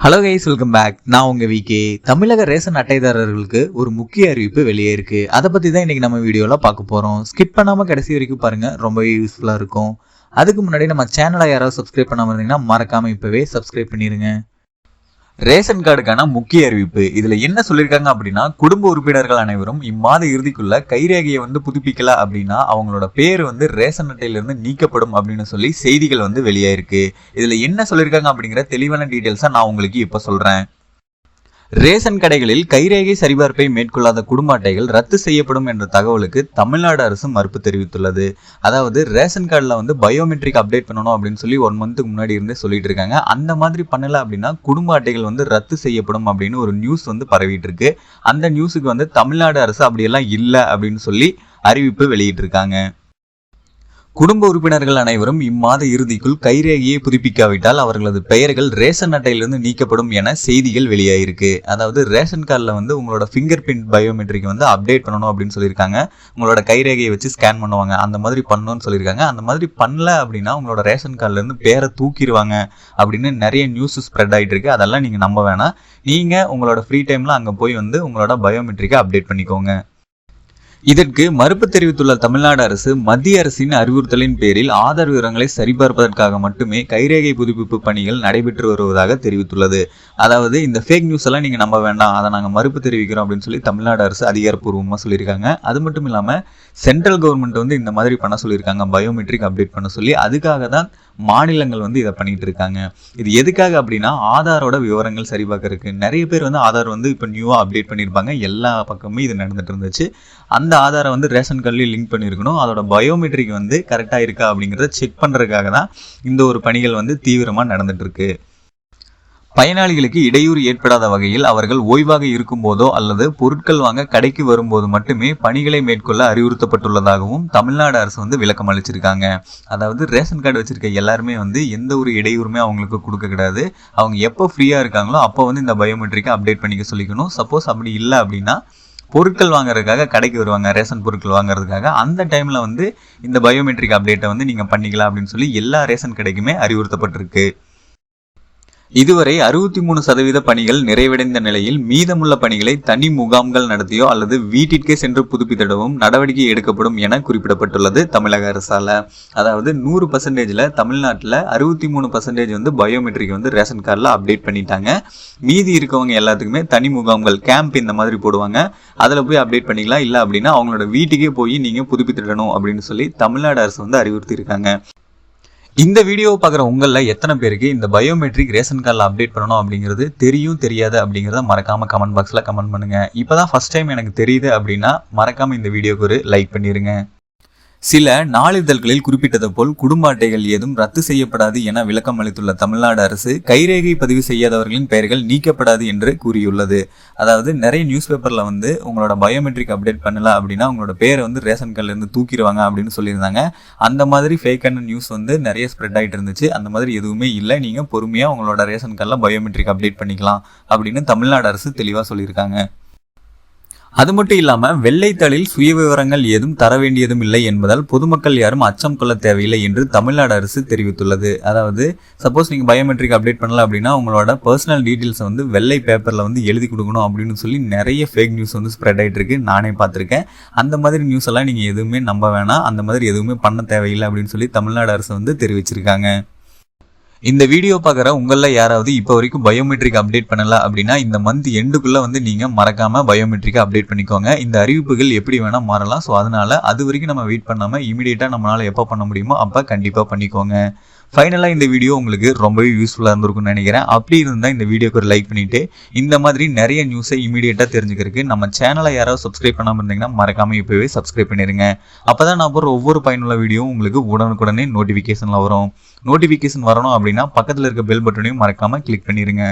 Hello guys welcome back நான் உங்க VK தமிழக ரேஷன் அட்டைதாரர்களுக்கு ஒரு முக்கிய அறிவிப்பு வெளியே இருக்கு. அதை பத்தி தான் இன்னைக்கு நம்ம வீடியோல பார்க்க போறோம். ஸ்கிப் பண்ணாம கடைசி வரைக்கும் பாருங்க ரொம்பவே யூஸ்ஃபுல்லா இருக்கும். அதுக்கு முன்னாடி நம்ம சேனலை யாராவது சப்ஸ்கிரைப் பண்ணாம இருந்தீங்கன்னா மறக்காம இப்பவே சப்ஸ்கிரைப் பண்ணிருங்க. ரேஷன் கார்டுக்கான முக்கிய அறிவிப்பு. இதுல என்ன சொல்லியிருக்காங்க அப்படின்னா குடும்ப உறுப்பினர்கள் அனைவரும் இம்மாத இறுதிக்குள்ள கைரேகையை வந்து புதுப்பிக்கல அப்படின்னா அவங்களோட பேர் வந்து ரேஷன் அட்டையிலிருந்து நீக்கப்படும் அப்படின்னு சொல்லி செய்திகள் வந்து வெளியாயிருக்கு. இதுல என்ன சொல்லியிருக்காங்க அப்படிங்கிற தெளிவான டீட்டெயில்ஸை நான் உங்களுக்கு இப்ப சொல்றேன். ரேஷன் கடைகளில் கைரேகை சரிபார்ப்பை மேற்கொள்ளாத குடும்ப அட்டைகள் ரத்து செய்யப்படும் என்ற தகவலுக்கு தமிழ்நாடு அரசு மறுப்பு தெரிவித்துள்ளது. அதாவது ரேஷன் கார்டில் வந்து பயோமெட்ரிக் அப்டேட் பண்ணணும் அப்படின்னு சொல்லி ஒன் மந்த்துக்கு முன்னாடி இருந்தே சொல்லிட்டு இருக்காங்க. அந்த மாதிரி பண்ணல அப்படின்னா குடும்ப அட்டைகள் வந்து ரத்து செய்யப்படும் அப்படின்னு ஒரு நியூஸ் வந்து பரவிட்டு இருக்கு. அந்த நியூஸுக்கு வந்து தமிழ்நாடு அரசு அப்படியெல்லாம் இல்லை அப்படின்னு சொல்லி அறிவிப்பு வெளியிட்டிருக்காங்க குடும்ப உறுப்பினர்கள் அனைவரும் இம்மாத இறுதிக்குள் கைரேகையை புதுப்பிக்காவிட்டால் அவர்களது பெயர்கள் ரேஷன் அட்டையிலிருந்து நீக்கப்படும் என செய்திகள் வெளியாயிருக்கு. அதாவது ரேஷன் கார்டில் வந்து உங்களோட ஃபிங்கர் பிரிண்ட் பயோமெட்ரிக் வந்து அப்டேட் பண்ணணும் அப்படின்னு சொல்லியிருக்காங்க. உங்களோட கைரேகையை வச்சு ஸ்கேன் பண்ணுவாங்க. அந்த மாதிரி பண்ணணும்னு சொல்லியிருக்காங்க. அந்த மாதிரி பண்ணல அப்படின்னா உங்களோட ரேஷன் கார்டிலேருந்து பேரை தூக்கிடுவாங்க அப்படின்னு நிறைய நியூஸ் ஸ்ப்ரெட் ஆகிட்டு இருக்கு அதெல்லாம் நீங்கள் நம்ப வேணாம். நீங்கள் உங்களோட ஃப்ரீ டைமில் அங்கே போய் வந்து உங்களோட பயோமெட்ரிக்கை அப்டேட் பண்ணிக்கோங்க. இதற்கு மறுப்பு தெரிவித்துள்ள தமிழ்நாடு அரசு மத்திய அரசின் அறிவுறுத்தலின் பேரில் ஆதார் விவரங்களை சரிபார்ப்பதற்காக மட்டுமே கைரேகை புதுப்பிப்பு பணிகள் நடைபெற்று வருவதாக தெரிவித்துள்ளது. அதாவது இந்த ஃபேக் நியூஸ் எல்லாம் நீங்க நம்ப வேண்டாம். அதை நாங்கள் மறுப்பு தெரிவிக்கிறோம் அப்படின்னு சொல்லி தமிழ்நாடு அரசு அதிகாரப்பூர்வமாக சொல்லியிருக்காங்க. அது மட்டும் இல்லாமல் சென்ட்ரல் கவர்மெண்ட் வந்து இந்த மாதிரி பண்ண சொல்லியிருக்காங்க. பயோமெட்ரிக் அப்டேட் பண்ண சொல்லி அதுக்காக தான் மாநிலங்கள் வந்து இதை பண்ணிட்டு இருக்காங்க. இது எதுக்காக அப்படின்னா ஆதாரோட விவரங்கள் சரிபார்க்கறதுக்கு. நிறைய பேர் வந்து ஆதார் வந்து இப்போ நியூவாக அப்டேட் பண்ணியிருப்பாங்க. எல்லா பக்கமும் இது நடந்துட்டு இருந்துச்சு. அந்த ஆதாரை வந்து ரேஷன் கார்டில் லிங்க் பண்ணியிருக்கணும். அதோட பயோமெட்ரிக் வந்து கரெக்டாக இருக்கா அப்படிங்கிறத செக் பண்ணுறதுக்காக தான் இந்த ஒரு பணிகள் வந்து தீவிரமாக நடந்துட்டு இருக்கு. பயனாளிகளுக்கு இடையூறு ஏற்படாத வகையில் அவர்கள் ஓய்வாக இருக்கும் போதோ அல்லது பொருட்கள் வாங்க கடைக்கு வரும்போது மட்டுமே பணிகளை மேற்கொள்ள அறிவுறுத்தப்பட்டுள்ளதாகவும் தமிழ்நாடு அரசு வந்து விளக்கம் அளிச்சிருக்காங்க. அதாவது ரேஷன் கார்டு வச்சிருக்க எல்லாருமே வந்து எந்த ஒரு இடையூறுமே அவங்களுக்கு கொடுக்க கிடையாது. அவங்க எப்போ ஃப்ரீயாக இருக்காங்களோ அப்போ வந்து இந்த பயோமெட்ரிக்கை அப்டேட் பண்ணிக்க சொல்லிக்கணும். சப்போஸ் அப்படி இல்லை அப்படின்னா பொருட்கள் வாங்குறதுக்காக கடைக்கு வருவாங்க ரேஷன் பொருட்கள் வாங்குறதுக்காக. அந்த டைமில் வந்து இந்த பயோமெட்ரிக் அப்டேட்டை வந்து நீங்கள் பண்ணிக்கலாம் அப்படின்னு சொல்லி எல்லா ரேஷன் கடைக்குமே அறிவுறுத்தப்பட்டிருக்கு. இதுவரை அறுபத்தி மூணு சதவீத பணிகள் நிறைவடைந்த நிலையில் மீதமுள்ள பணிகளை தனி முகாம்கள் நடத்தியோ அல்லது வீட்டிற்கே சென்று புதுப்பித்திடவும் நடவடிக்கை எடுக்கப்படும் என குறிப்பிடப்பட்டுள்ளது தமிழக அரசால. அதாவது நூறு பர்சன்டேஜில் தமிழ்நாட்டில் அறுபத்தி மூணு பர்சன்டேஜ் வந்து பயோமெட்ரிக் வந்து ரேஷன் கார்டில் அப்டேட் பண்ணிட்டாங்க. மீதி இருக்கவங்க எல்லாத்துக்குமே தனி முகாம்கள் கேம்ப் இந்த மாதிரி போடுவாங்க. அதில் போய் அப்டேட் பண்ணிக்கலாம். இல்லை அப்படின்னா அவங்களோட வீட்டுக்கே போய் நீங்கள் புதுப்பித்திடணும் அப்படின்னு சொல்லி தமிழ்நாடு அரசு வந்து அறிவுறுத்தியிருக்காங்க. இந்த வீடியோவை பார்க்குற உங்களில் எத்தனை பேருக்கு இந்த பயோமெட்ரிக் ரேஷன் கார்டில் அப்டேட் பண்ணணும் அப்படிங்கிறது தெரியும் தெரியாது அப்படிங்கிறத மறக்காமல் கமெண்ட் பாக்ஸில் கமெண்ட் பண்ணுங்கள் இப்போ தான் ஃபஸ்ட் டைம் எனக்கு தெரியுது அப்படின்னா மறக்காமல் இந்த வீடியோக்கு ஒரு லைக் பண்ணிடுங்க சில நாளிதழ்களில் குறிப்பிட்டது போல் குடும்ப அட்டைகள் ஏதும் ரத்து செய்யப்படாது என விளக்கம் அளித்துள்ள தமிழ்நாடு அரசு கைரேகை பதிவு செய்யாதவர்களின் பெயர்கள் நீக்கப்படாது என்று கூறியுள்ளது. அதாவது நிறைய நியூஸ் பேப்பர்ல வந்து உங்களோட பயோமெட்ரிக் அப்டேட் பண்ணல அப்படின்னா உங்களோட பேரை வந்து ரேஷன் கார்டுல இருந்து தூக்கிடுவாங்க அப்படின்னு சொல்லியிருந்தாங்க. அந்த மாதிரி ஃபேக்கான நியூஸ் வந்து நிறைய ஸ்ப்ரெட் ஆகிட்டு இருந்துச்சு. அந்த மாதிரி எதுவுமே இல்லை. நீங்கள் பொறுமையாக உங்களோட ரேஷன் கார்டில் பயோமெட்ரிக் அப்டேட் பண்ணிக்கலாம் அப்படின்னு தமிழ்நாடு அரசு தெளிவாக சொல்லியிருக்காங்க. அது மட்டும் இல்லாம வெள்ளைத்தாளில் சுய விவரங்கள் ஏதும் தர வேண்டியதும் இல்லை என்பதால் பொதுமக்கள் யாரும் அச்சம் கொள்ள தேவையில்லை என்று தமிழ்நாடு அரசு தெரிவித்துள்ளது. அதாவது சப்போஸ் நீங்க பயோமெட்ரிக் அப்டேட் பண்ணல அப்படின்னா உங்களோட பர்சனல் டீட்டெயில்ஸ் வந்து வெள்ளை பேப்பர்ல வந்து எழுதி கொடுக்கணும் அப்படின்னு சொல்லி நிறைய ஃபேக் நியூஸ் வந்து ஸ்ப்ரெட் ஆகிட்டு இருக்கு. நானே பார்த்துருக்கேன். அந்த மாதிரி நியூஸ் எல்லாம் நீங்க எதுவுமே நம்ப வேணாம். அந்த மாதிரி எதுவுமே பண்ண தேவையில்லை அப்படின்னு சொல்லி தமிழ்நாடு அரசு வந்து தெரிவிச்சிருக்காங்க. இந்த வீடியோ பார்க்குற உங்களில் யாராவது இப்போ வரைக்கும் பயோமெட்ரிக் அப்டேட் பண்ணல அப்படின்னா இந்த மந்த் எண்டுக்குள்ளே வந்து நீங்கள் மறக்காமல் பயோமெட்ரிக்கை அப்டேட் பண்ணிக்கோங்க. இந்த அறிவிப்புகள் எப்படி வேணால் மாறலாம். ஸோ அதனால் அது வரைக்கும் நம்ம வெயிட் பண்ணாமல் இமீடியட்டாக நம்மளால் எப்போ பண்ண முடியுமோ அப்போ கண்டிப்பாக பண்ணிக்கோங்க. ஃபைனலாக இந்த வீடியோ உங்களுக்கு ரொம்பவே யூஸ்ஃபுல்லாக இருந்திருக்கும்னு நினைக்கிறேன். அப்படி இருந்தால் இந்த வீடியோக்கு ஒரு லைக் பண்ணிவிட்டு இந்த மாதிரி நிறைய நியூஸை இமீடியட்டாக தெரிஞ்சுக்கிறதுக்கு நம்ம சேனலை யாராவது சப்ஸ்கிரைப் பண்ணாமல் இருந்தீங்கன்னா மறக்காமல் இப்போவே சப்ஸ்கிரைப் பண்ணிடுங்க அப்போ தான் நான் போகிற ஒவ்வொரு பயனுள்ள வீடியோவும் உங்களுக்கு உடனுக்குடனே நோட்டிஃபிகேஷனில் வரும். நோட்டிஃபிகேஷன் வரணும் அப்படின்னா பக்கத்தில் இருக்க பெல் பட்டனையும் மறக்காமல் கிளிக் பண்ணிடுங்க